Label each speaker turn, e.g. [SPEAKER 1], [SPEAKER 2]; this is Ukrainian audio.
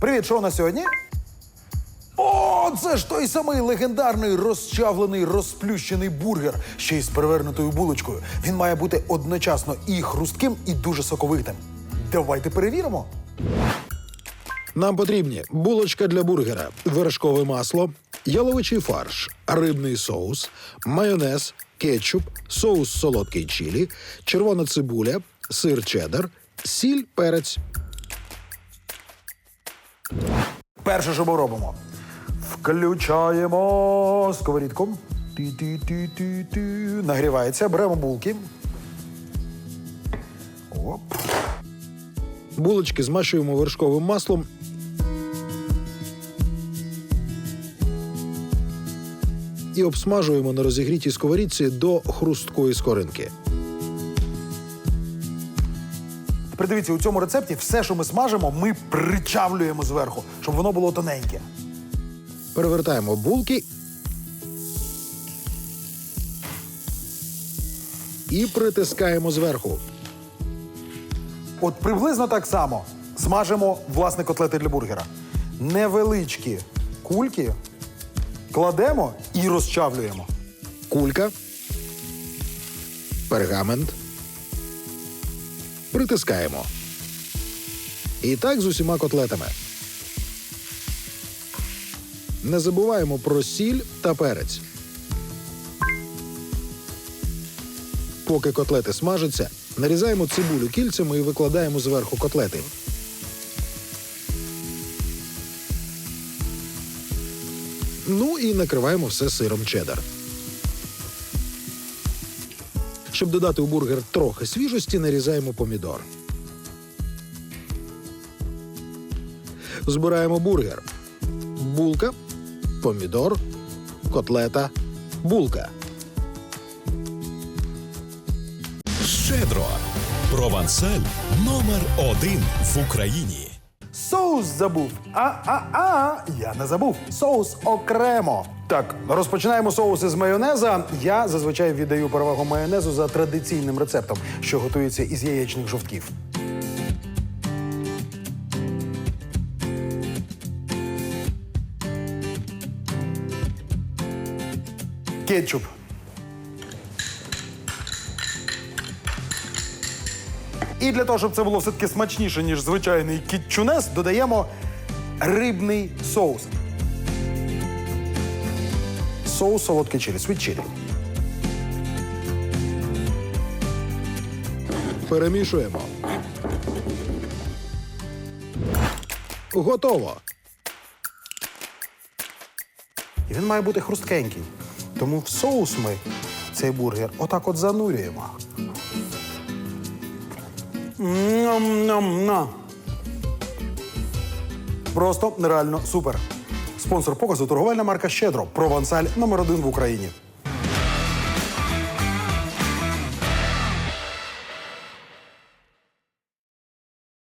[SPEAKER 1] Привіт, що у нас сьогодні? О, це ж той самий легендарний розчавлений розплющений бургер, ще й з перевернутою булочкою. Він має бути одночасно і хрустким, і дуже соковитим. Давайте перевіримо.
[SPEAKER 2] Нам потрібні булочка для бургера, вершкове масло, яловичий фарш, рибний соус, майонез, кетчуп, соус солодкий чилі, червона цибуля, сир чеддер, сіль, перець.
[SPEAKER 1] Перше, що ми робимо. Включаємо сковорідку. Ті-ті-ті-ті-ті. Нагрівається, беремо булки. Оп.
[SPEAKER 2] Булочки змащуємо вершковим маслом. І обсмажуємо на розігрітій сковорідці до хрусткої скоринки.
[SPEAKER 1] Тепер дивіться, у цьому рецепті все, що ми смажимо, ми причавлюємо зверху, щоб воно було тоненьке.
[SPEAKER 2] Перевертаємо булки і притискаємо зверху.
[SPEAKER 1] От приблизно так само смажимо власне котлети для бургера. Невеличкі кульки кладемо і розчавлюємо.
[SPEAKER 2] Кулька, пергамент. Притискаємо. І так з усіма котлетами. Не забуваємо про сіль та перець. Поки котлети смажаться, нарізаємо цибулю кільцями і викладаємо зверху котлети. Ну і накриваємо все сиром чеддер. Щоб додати у бургер трохи свіжості, нарізаємо помідор. Збираємо бургер. Булка, помідор, котлета, булка.
[SPEAKER 3] Щедро. Провансаль номер один в Україні.
[SPEAKER 1] Соус забув. А-а-а, я не забув. Соус окремо. Так, розпочинаємо соуси з майонеза. Я зазвичай віддаю перевагу майонезу за традиційним рецептом, що готується із яєчних жовтків. Кетчуп. І для того, щоб це було все-таки смачніше, ніж звичайний кітчунес, додаємо рибний соус. Соус солодкий чилі, sweet chili.
[SPEAKER 2] Перемішуємо. Готово.
[SPEAKER 1] І він має бути хрусткенький. Тому в соус ми цей бургер отак от занурюємо. Ням-ням-на. Просто нереально супер. Спонсор показу торговельна марка Щедро. Провансаль номер один в Україні.